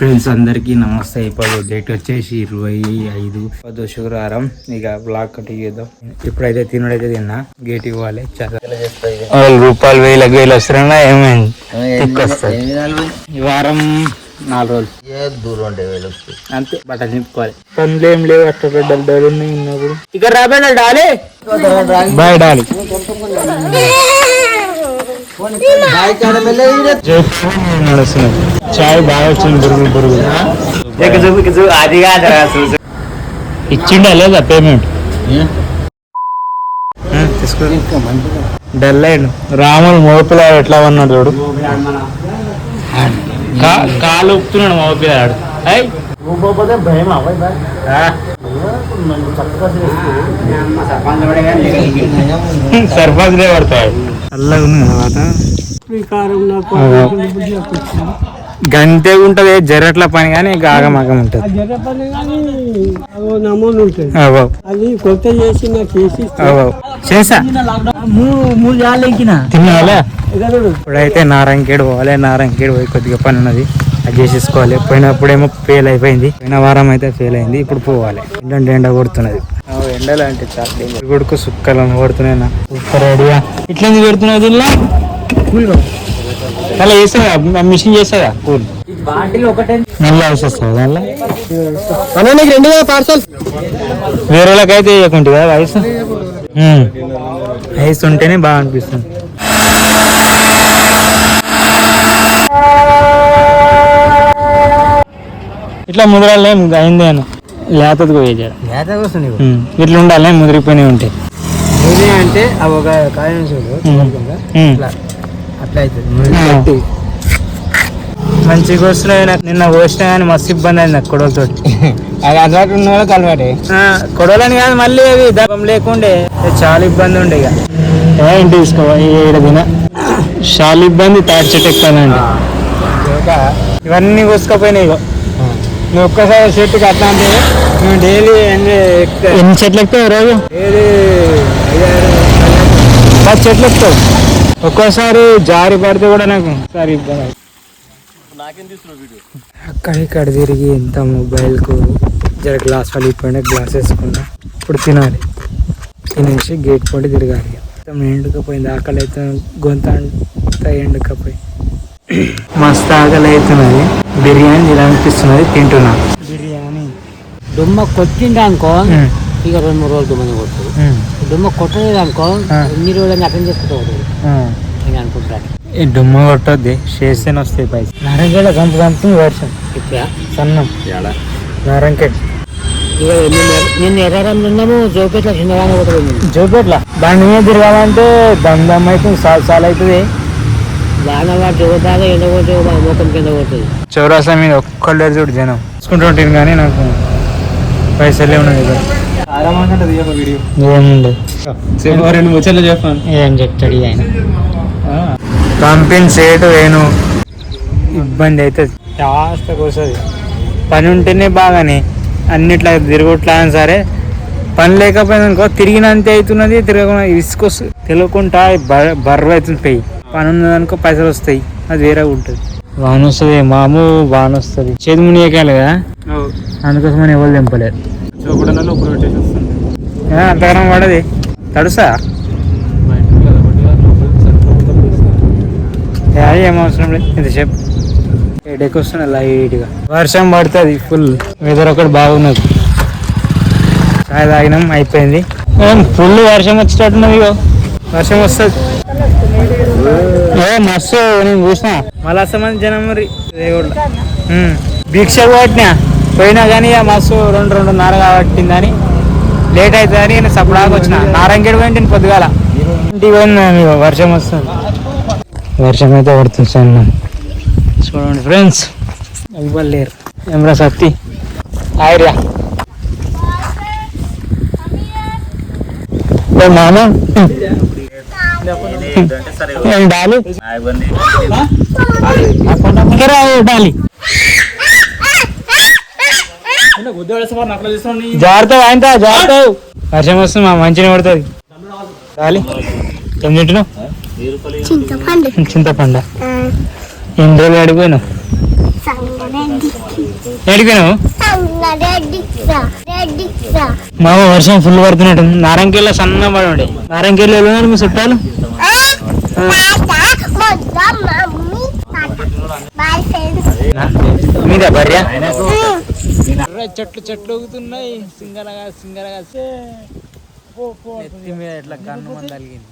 Friends అందరికీ నమస్తే. ఇప్పుడు డేట్ వచ్చేసి ఇరవై ఐదు. పదో శుక్రవారం. ఇక బ్లాక్ కట్టి చేద్దాం. ఇప్పుడైతే తినుడైతే తిన్నా. గేట్ ఇవ్వాలి. చాలా రూపాయలు వేలకు వేలు వస్తున్నా ఏమైంది? ఈ వారం నాలుగు రోజులు. దూరం ఉంటే వీళ్ళకి అంతే బట్టలు నింపుకోవాలి. పనులు ఏం లేవు అట్ట బిడ్డలు డాలు ఉన్నాయి ఉన్నప్పుడు రాబేడ డాలి. బాయ్ డాలి. నడుస్తున్నాయి చాయ్ బాగా వచ్చింది బురుగు బురుగు అది కాదురా ఇచ్చిండా లేదా పేమెంట్ డల్ అయ్యిండు రాములు మోపిలాడు ఎట్లా ఉన్నాడు చూడు కాలు ఊపుతున్నాడు మోపిలాడు అయ్ సర్పంచ్లే చల్లగా ఉంది తర్వాత గంతే ఉంటది జరట్ల పని కానీ ఆగమాగం ఉంటది. అది కొత్త చేసి నాకు వేసి అవ్వ చేసా? మూడు జాలు ఎక్కిన తిన్నావాలే ఇప్పుడైతే నారంకేడు పోవాలి నారంకేడు పోయి కొద్దిగా పని ఉన్నది అది చేసేసుకోవాలి. పోయినప్పుడేమో ఫెయిల్ అయిపోయింది. పోయిన వారం అయితే ఫెయిల్ అయింది. ఇప్పుడు పోవాలి. ఏంటంటే ఎండ కొడుతున్నది. ఎండలు అంటే చాలా కొడుకు సుక్కలను కొడుతున్నాయి సూపర్ ఐడియా ఇట్లా ఎందుకు పెడుతున్నది ఇలా అలా చేస్తుందా మిషన్ చేస్తుందా కూల్ వస్తుంది దానిలో? రెండు పార్సల్ వేరే వాళ్ళకైతే వేయకుంటుంది కదా వయసు. వయసు ఉంటేనే బాగా అనిపిస్తుంది. ఇట్లా ముద్రాలే అయింది అని లేతది పోయేసాడు లేత వస్తుంది ఇట్లా ఉండాలి ముదిరిపోయినాయి ఉంటాయి అంటే అవి ఒక కాయం చూడు. అట్లా. అవుతుంది వస్తున్నాయి నాకు నిన్న పోసినా కానీ మస్తు ఇబ్బంది అయింది నాకు కొడవలతో అది అలవాటు ఉన్న వాళ్ళకి అలవాటే. కొడవలని కాదు మళ్ళీ అవి దప్పం లేకుండే చాలా ఇబ్బంది ఉండే ఇక. ఇంటి దిన చాలా ఇబ్బంది తాటి చెట్టు ఎక్కానండి ఇవన్నీ కోసుకపోయినాయి నువ్వు ఒక్కసారి చెట్టుకి అట్లా అంటే నువ్వు డైలీ ఎన్ని చెట్లు ఎక్కుతావు రోజు? డైలీ పది చెట్లు ఎక్కుతావు ఒక్కోసారి జారి పడితే కూడా నాకు సరే ఇబ్బంది. అక్కడ ఇక్కడ తిరిగి ఎంత మొబైల్కు జర గ్లాస్ పలిగిపోయినా గ్లాస్ వేసుకున్నా ఇప్పుడు తినాలి. తినేసి గేట్ పోటీ తిరగాలి. మొత్తం ఎండుకపోయింది ఆకలి అయితే గొంత అంతా ఎండుకపోయి. మస్తు ఆకలి అవుతున్నది బిర్యానీ తినాలనిపిస్తున్నది తింటున్నా. బిర్యానీ. దుమ్మ కొట్టింది అనుకో ఉమ్, ఇక రెండు మూడు రోజులు దుమ్మని ఉమ్, దుమ్మ కొట్టలేదు అనుకో ఆ. ఎన్ని రోజులు అర్థం చేసుకుంటూ పోతుంది. ఉమ్. నేను అనుకుంటాను ఈ దుమ్మ కొట్టొద్ది చేస్తేనే వస్తాయి పైసలు. నారంకేళ గంప గంపుతుంది వర్షం. ఇప్పుడు? సన్నం. నారంకేళ నిన్న- ఎర్రరంలో ఉన్నాము జోపేట్ల చిన్నగానే కొట్టుకుంది చూపెట్లా బండి మీద తిరగాలంటే దమ్ అవుతుంది సాల్ సాల్ అవుతుంది. బాగా వాడు జోదాగా ఎండ కొట్టి ముఖం కింద కొడుతుంది. చౌరాసా మీద ఒక్కళ్ళే చూడు జనం. చూసుకుంటుంటాను కానీ నాకు పైసలే ఉన్నాయి కదా ఏముంది? రెండు ముచ్చట్లు చెప్పాను ఏం చెప్తాడు ఈ ఆయన? కంపెన్సేట్ వేను ఇబ్బంది అవుతుంది. జాస్తకు వస్తుంది పని ఉంటేనే బాగానే. అన్నిట్లా తిరుగుట్లా సరే పని లేకపోయింది అనుకో తిరిగినంతే అవుతున్నది తిరగకుండా ఇసుకొస్తుంది తెలియకుండా బర్ బర్ర అవుతుంది పెయ్యి. పని ఉన్నది అనుకో పైసలు వస్తాయి. అది వేరే ఉంటుంది. వాన వస్తుంది మాము వాన వస్తుంది చేతి మునియకాలి కదా? అందుకోసం అని ఎవరు దింపలేదు అంతగానం పడది తడుసా? ఏ, అవసరం లేదు. ఇంతసేపు. ఎడెక్ వస్తున్నా లైట్గా. వర్షం పడుతుంది ఫుల్. వెదర్ ఒకటి బాగున్నది. చాయ్ తాగినాం అయిపోయింది. ఫుల్ వర్షం వచ్చేటట్టున్నది వర్షం వస్తుంది. ఏ మస్తు నేను చూసిన. మళ్ళా వస్తామని జనం మరి. భిక్ష కొట్టినా. పోయినా కానీ ఇక మస్తు రెండు రెండున్నర కాబట్టిందని. లేట్ అవుతుందని నేను సపడాకు వచ్చిన. నారంగేడు పోయింటి పొద్దుగాల. ఇంటికి పోయింది వర్షం వస్తుంది. వర్షం అయితే పడుతుంది సన్న. చూడండి ఫ్రెండ్స్. ఇవ్వలేరు. ఏమరా సత్తి. ఆయరా ఏ మామ? జాగ్రత్త వాయింత జాగ్రత్త వర్షం వస్తుంది మా మంచిగా పడుతుంది డాలి ఏం తింటున్నావు చింతపండు. చింతపండ. ఎన్ని రోజులు అడిగిపోయినావు? మామ వర్షం ఫుల్ పడుతున్నట్టు నారంకెళ్ళ సన్న పడి ఉండే. నారంకెళ్ళ మీ చుట్టాలు? మీద భార్య? చెట్లు చెట్లు ఊగుతున్నాయి. సింగరగా సింగరగా ఇట్లా కన్ను మంది తలిగింది